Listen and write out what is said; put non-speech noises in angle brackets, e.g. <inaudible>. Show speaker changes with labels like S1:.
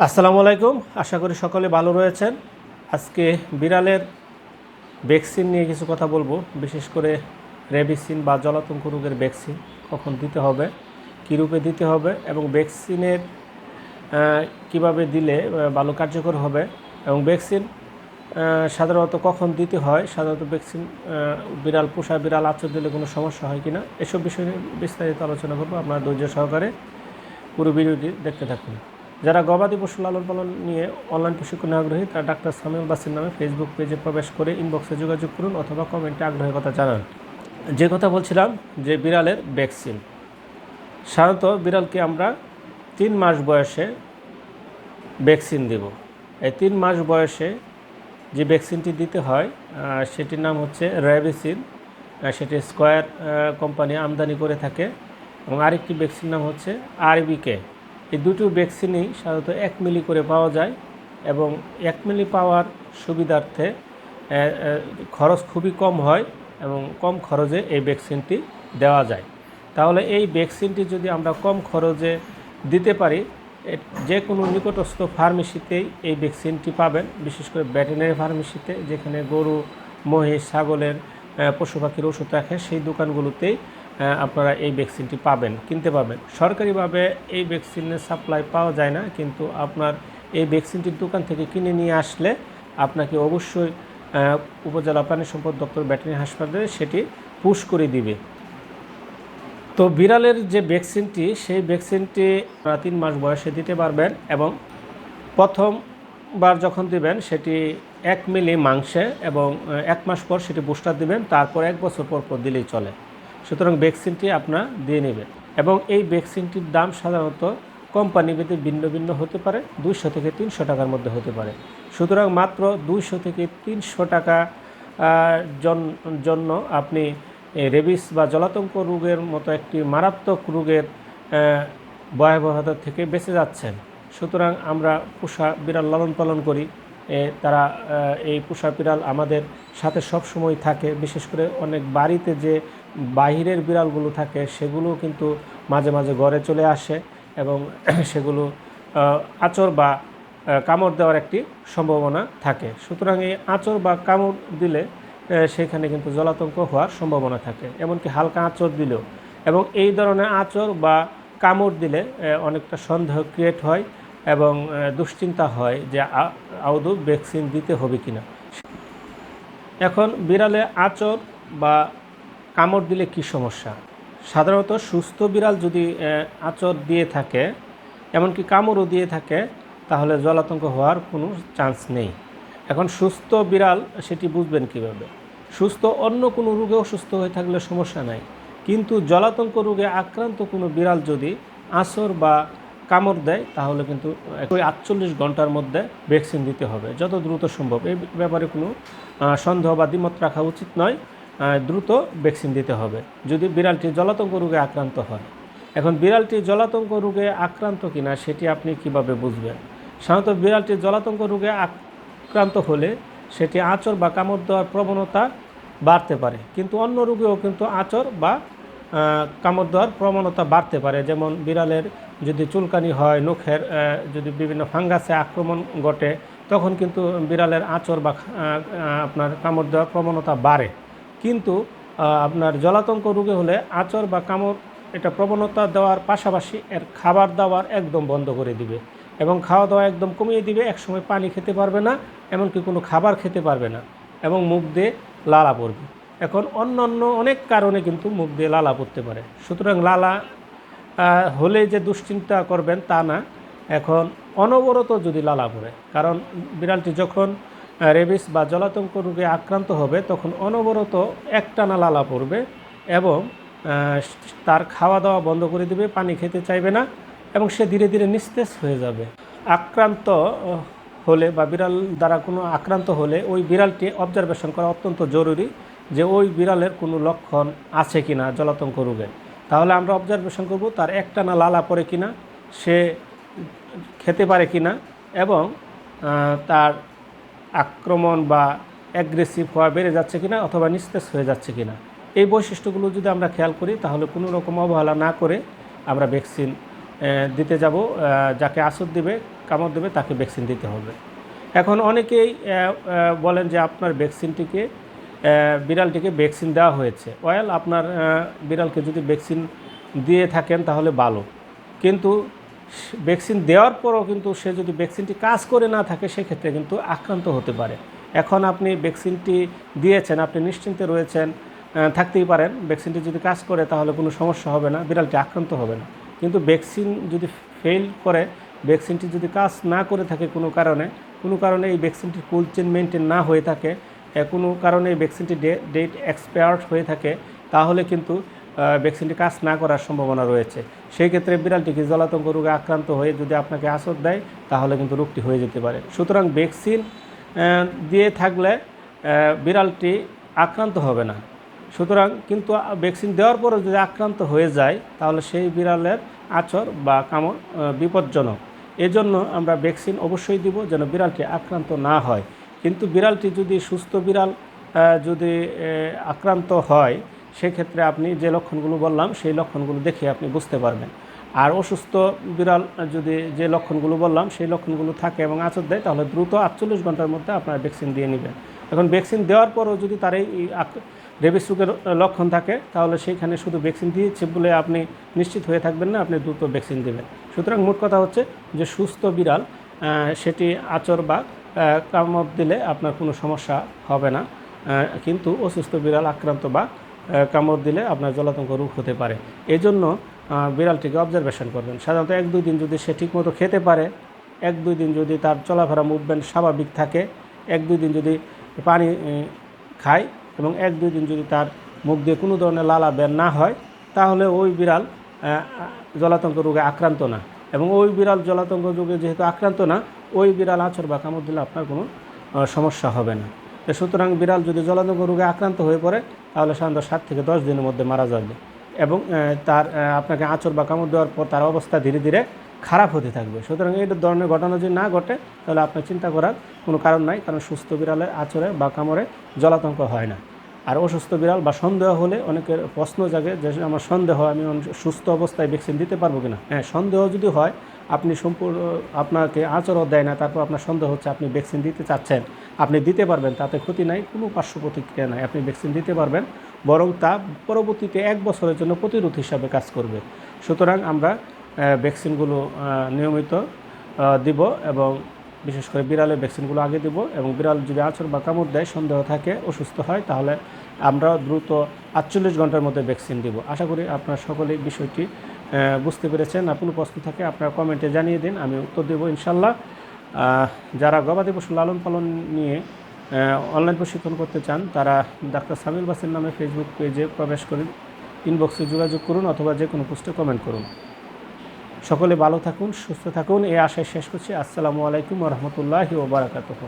S1: আসসালামু আলাইকুম। আশা করি সকলে ভালো রয়েছেন। আজকে বিড়ালের ভ্যাকসিন নিয়ে কিছু কথা বলব। বিশেষ করে রেবিসিন বা জলাতঙ্ক রোগের ভ্যাকসিন কখন দিতে হবে, কী রূপে দিতে হবে এবং ভ্যাকসিনের কীভাবে দিলে ভালো কার্যকর হবে এবং ভ্যাকসিন সাধারণত কখন দিতে হয়, সাধারণত ভ্যাকসিন বিড়াল পোষা বিড়াল আচর দিলে কোনো সমস্যা হয় কি না এসব বিষয়ে বিস্তারিত আলোচনা করব। আপনার ধৈর্য সহকারে পুরো ভিডিওটি দেখতে থাকুন। যারা গবাদি পশু লালন পালন নিয়ে অনলাইন প্রশিক্ষণে আগ্রহী, তারা ডাক্তার সামিউল বাসির নামে ফেসবুক পেজে প্রবেশ করে ইনবক্সে যোগাযোগ করুন অথবা কমেন্টে আগ্রহের কথা জানান। যে কথা বলছিলাম যে বিড়ালের ভ্যাকসিন সাধারণত বিড়ালকে আমরা তিন মাস বয়সে ভ্যাকসিন দেব। এই তিন মাস বয়সে যে ভ্যাকসিনটি দিতে হয় সেটির নাম হচ্ছে র্যাবিসিন। সেটি স্কোয়ার কোম্পানি আমদানি করে থাকে। এবং আরেকটি ভ্যাকসিন নাম হচ্ছে আরবিকে। এই দুটো ভ্যাকসিনই সাধারণত এক মিলি করে পাওয়া যায় এবং এক মিলি পাওয়ার সুবিধার্থে খরচ খুবই কম হয় এবং কম খরচে এই ভ্যাকসিনটি দেওয়া যায়। তাহলে এই ভ্যাকসিনটি যদি আমরা কম খরচে দিতে পারি যে কোনো নিকটস্থ ফার্মেসিতেই এই ভ্যাকসিনটি পাবেন, বিশেষ করে ভেটেরিনারি ফার্মেসিতে যেখানে গরু, মহিষ, ছাগলের পশু পাখির ওষুধ রাখে, সেই দোকানগুলোতেই আপনারা এই ভ্যাকসিনটি পাবেন, কিনতে পাবেন। সরকারিভাবে এই ভ্যাকসিনের সাপ্লাই পাওয়া যায় না, কিন্তু আপনার এই ভ্যাকসিনটির দোকান থেকে কিনে নিয়ে আসলে আপনাকে অবশ্যই উপজেলা প্রাণী সম্পদ দপ্তর ভেটেরিনারি হাসপাতালে সেটি পুশ করে দিবে। তো বিড়ালের যে ভ্যাকসিনটি সেই ভ্যাকসিনটি তিন মাস বয়সে দিতে পারবেন এবং প্রথমবার যখন দিবেন, সেটি এক মিলি মাংসে এবং এক মাস পর সেটি বুস্টার দিবেন, তারপর এক বছর পর পর দিলেই চলে। সুতরাং ভ্যাকসিনটি আপনার দিয়ে নেবেন এবং এই ভ্যাকসিনটির দাম সাধারণত কোম্পানি ভিন্ন ভিন্ন হতে পারে, দুইশো থেকে তিনশো টাকার মধ্যে হতে পারে। সুতরাং মাত্র দুইশো থেকে তিনশো টাকা জন- জন্য আপনি রেবিস বা জলাতঙ্ক রোগের মতো একটি মারাত্মক রোগের ভয়াবহতা থেকে বেঁচে যাচ্ছেন। সুতরাং আমরা পোষা বিড়াল লালন পালন করি। তারা এই পোষা বিড়াল আমাদের সাথে সব সময় থাকে, বিশেষ করে অনেক বাড়িতে যে বাহিরের বিড়ালগুলো থাকে সেগুলো কিন্তু মাঝে মাঝে ঘরে চলে আসে এবং <clears throat> সেগুলো আচর বা কামড় দেওয়ার একটি সম্ভাবনা থাকে। সুতরাং এই আচর বা কামড় দিলে সেখানে কিন্তু জলাতঙ্ক হওয়ার সম্ভাবনা থাকে, এমনকি হালকা আঁচড় দিলেও। এবং এই ধরনের আঁচড় বা কামড় দিলে অনেকটা সন্দেহ ক্রিয়েট হয়। এবং দুশ্চিন্তা হয় যে আ- আদৌ ভ্যাকসিন দিতে হবে কিনা। এখন বিড়ালে আঁচড় বা কামড় দিলে কি সমস্যা? সাধারণত সুস্থ বিড়াল যদি আঁচড় দিয়ে থাকে, এমনকি কামড়ও দিয়ে থাকে, তাহলে জলাতঙ্ক হওয়ার কোনো চান্স নেই। এখন সুস্থ বিড়াল সেটি বুঝবেন কীভাবে? সুস্থ অন্য কোনো রোগে অসুস্থ হয়ে থাকলে সমস্যা নাই। কিন্তু জলাতঙ্ক রোগে আক্রান্ত কোনো বিড়াল যদি আঁচড় বা কামড় দেয়, তাহলে কিন্তু ওই আটচল্লিশ ঘণ্টার মধ্যে ভ্যাকসিন দিতে হবে। যত দ্রুত সম্ভব। এই ব্যাপারে কোনো সন্দেহ বা দ্বিমত রাখা উচিত নয়। দ্রুত ভ্যাকসিন দিতে হবে। যদি বিড়ালটি জলাতঙ্ক রোগে আক্রান্ত হয়। এখন বিড়ালটি জলাতঙ্ক রোগে আক্রান্ত কিনা, সেটি আপনি কীভাবে বুঝবেন? সাধারণত বিড়ালটি জলাতঙ্ক রোগে আক্রান্ত হলে সেটি আঁচড় বা কামড় দেওয়ার প্রবণতা বাড়তে পারে। কিন্তু অন্য রোগেও কিন্তু আঁচড় বা কামড় দেওয়ার প্রবণতা বাড়তে পারে। যেমন বিড়ালের যদি চুলকানি হয়, নখের যদি বিভিন্ন ফাঙ্গাসে আক্রমণ ঘটে, তখন কিন্তু বিড়ালের আঁচড় বা আপনার কামড় দেওয়ার প্রবণতা বাড়ে। কিন্তু আপনার জলাতঙ্ক রোগে হলে আঁচড় বা কামড় এটা প্রবণতা দেওয়ার পাশাপাশি এর খাবার দাবার একদম বন্ধ করে দিবে এবং খাওয়া দাওয়া একদম কমিয়ে দিবে, একসময় পানি খেতে পারবে না, এমনকি কোনো খাবার খেতে পারবে না এবং মুখ দিয়ে লালা পড়বে। এখন অন্য অন্য অনেক কারণে কিন্তু মুখ দিয়ে লালা পড়তে পারে। সুতরাং লালা হলে যে দুশ্চিন্তা করবেন তা না। এখন অনবরত যদি লালা পড়ে, কারণ বিড়ালটি যখন রেবিস বা জলাতঙ্ক রোগে আক্রান্ত হবে, তখন অনবরত একটানা লালা পড়বে এবং তার খাওয়া দাওয়া বন্ধ করে দেবে, পানি খেতে চাইবে না এবং সে ধীরে ধীরে নিস্তেজ হয়ে যাবে। আক্রান্ত হলে বা বিড়াল দ্বারা কোনো আক্রান্ত হলে ওই বিড়ালটি অবজারভেশন করা অত্যন্ত জরুরি। যে ওই বিড়ালের কোনো লক্ষণ আছে কি না, জলাতঙ্ক রোগে। তাহলে আমরা অবজারভেশন করব তার একটানা লালা পড়ে কিনা সে খেতে পারে কি না, এবং তার আক্রমণ বা অ্যাগ্রেসিভ হওয়া বেড়ে যাচ্ছে কি না, অথবা নিস্তেজ হয়ে যাচ্ছে কি না। এই বৈশিষ্ট্যগুলো যদি আমরা খেয়াল করি, তাহলে কোনো রকম অবহেলা না করে আমরা ভ্যাকসিন দিতে যাব যাকে আসর দিবে, কামড় দেবে, তাকে ভ্যাকসিন দিতে হবে। এখন অনেকেই বলেন যে আপনার ভ্যাকসিনটিকে বিড়ালটিকে ভ্যাকসিন দেওয়া হয়েছে। ওয়েল, আপনার বিড়ালকে যদি ভ্যাকসিন দিয়ে থাকেন তাহলে ভালো। কিন্তু ভ্যাকসিন দেওয়ার পরও কিন্তু সে যদি ভ্যাকসিনটি কাজ করে না থাকে, সেক্ষেত্রে কিন্তু আক্রান্ত হতে পারে। এখন আপনি ভ্যাকসিনটি দিয়েছেন, আপনি নিশ্চিন্তে রয়েছেন থাকতেই পারেন। ভ্যাকসিনটি যদি কাজ করে তাহলে কোনো সমস্যা হবে না, বিড়ালটি আক্রান্ত হবে না। কিন্তু ভ্যাকসিন যদি ফেল করে, ভ্যাকসিনটি যদি কাজ না করে থাকে কোনো কারণে কোনো কারণে এই ভ্যাকসিনটির কোল্ড চেন মেনটেন না হয়ে থাকে কোনো কারণে ভ্যাকসিনটি ডেট এক্সপায়ার্ড হয়ে থাকে, তাহলে কিন্তু ভ্যাকসিনটি কাজ না করার সম্ভাবনা রয়েছে। সেই ক্ষেত্রে বিড়ালটি কি জলাতঙ্ক রোগে আক্রান্ত হয়ে যদি আপনাকে আসর দেয়, তাহলে কিন্তু রোগটি হয়ে যেতে পারে। সুতরাং ভ্যাকসিন দিয়ে থাকলে বিড়ালটি আক্রান্ত হবে না। সুতরাং কিন্তু ভ্যাকসিন দেওয়ার পরও যদি আক্রান্ত হয়ে যায়, তাহলে সেই বিড়ালের আচর বা কামড় বিপজ্জনক। এজন্য আমরা ভ্যাকসিন অবশ্যই দিব যেন বিড়ালটি আক্রান্ত না হয়। কিন্তু বিড়ালটি যদি সুস্থ বিড়াল যদি আক্রান্ত হয়, সেক্ষেত্রে আপনি যে লক্ষণগুলো বললাম, সেই লক্ষণগুলো দেখে আপনি বুঝতে পারবেন। আর অসুস্থ বিড়াল যদি যে লক্ষণগুলো বললাম, সেই লক্ষণগুলো থাকে এবং আচর দেয়, তাহলে দ্রুত আটচল্লিশ ঘণ্টার মধ্যে আপনারা ভ্যাকসিন দিয়ে নেবেন। এখন ভ্যাকসিন দেওয়ার পরও যদি তার এই রেবিস রোগের লক্ষণ থাকে, তাহলে সেইখানে শুধু ভ্যাকসিন দিয়েছে বলে আপনি নিশ্চিত হয়ে থাকবেন না, আপনি দ্রুত ভ্যাকসিন দেবেন। সুতরাং মোট কথা হচ্ছে যে সুস্থ বিড়াল সেটি আচর বা কামড় দিলে আপনার কোনো সমস্যা হবে না। কিন্তু অসুস্থ বিড়াল, আক্রান্ত বা কামড় দিলে আপনার জলাতঙ্ক রোগ হতে পারে। এই জন্য বিড়ালটিকে অবজারভেশন করবেন। সাধারণত এক, দুই দিন যদি সে ঠিকমতো খেতে পারে, এক, দুই দিন যদি তার চলাফেরা মুভমেন্ট স্বাভাবিক থাকে, এক, দুই দিন যদি পানি খায় এবং এক, দুই দিন যদি তার মুখ দিয়ে কোনো ধরনের লালা বের না হয়, তাহলে ওই বিড়াল জলাতঙ্ক রোগে আক্রান্ত না। এবং ওই বিড়াল জলাতঙ্ক রোগে যেহেতু আক্রান্ত না, ওই বিড়াল আঁচড় বা কামড় দিলে আপনার কোনো সমস্যা হবে না। সুতরাং বিড়াল যদি জলাতঙ্ক রোগে আক্রান্ত হয়ে পড়ে, তাহলে সাধারণত সাত থেকে দশ দিনের মধ্যে মারা যাবে এবং তার আপনাকে আঁচড় বা কামড় দেওয়ার পর তার অবস্থা ধীরে ধীরে খারাপ হতে থাকবে। সুতরাং এই ধরনের ঘটনা যদি না ঘটে, তাহলে আপনার চিন্তা করার কোনো কারণ নাই, কারণ সুস্থ বিড়ালের আচরে বা কামড়ে জলাতঙ্ক হয় না। আর অসুস্থ বিড়াল বা সন্দেহ হলে অনেকের প্রশ্ন জাগে যে আমার সন্দেহ, আমি সুস্থ অবস্থায় ভ্যাকসিন দিতে পারব কিনা? হ্যাঁ সন্দেহ যদি হয়, আপনি সম্পূর্ণ, আপনাকে আচরণ দেয় না, তারপর আপনার সন্দেহ হচ্ছে আপনি ভ্যাকসিন দিতে চাচ্ছেন। আপনি দিতে পারবেন, তাতে ক্ষতি নাই, কোনো পার্শ্ব প্রতিক্রিয়া নাই। আপনি ভ্যাকসিন দিতে পারবেন, বরং তা পরবর্তীতে এক বছরের জন্য প্রতিরোধ হিসাবে কাজ করবে। সুতরাং আমরা ভ্যাকসিনগুলো নিয়মিত দিব এবং বিশেষ করে বিড়ালের ভ্যাকসিনগুলো আগে দিব এবং বিড়াল যদি আঁচড় বা কামড় দেয়, সন্দেহ থাকে, অসুস্থ হয়, তাহলে আমরা দ্রুত আটচল্লিশ ঘণ্টার মধ্যে ভ্যাকসিন দিব। আশা করি আপনারা সকলেই বিষয়টি বুঝতে পেরেছেন। আর কোনো প্রশ্ন থাকে আপনারা কমেন্টে জানিয়ে দিন, আমি উত্তর দেবো ইনশাল্লাহ যারা গবাদি পশু লালন পালন নিয়ে অনলাইন প্রশিক্ষণ করতে চান, তারা ডাক্তার সামিল বাসের নামে ফেসবুক পেজে প্রবেশ করে ইনবক্সে যোগাযোগ করুন অথবা যে কোনো পোস্টে কমেন্ট করুন। সকলে ভালো থাকুন সুস্থ থাকুন। এই আশায় শেষ করছি। আসসালামু আলাইকুম রহমতুল্লাহি ওবরাকাতুহ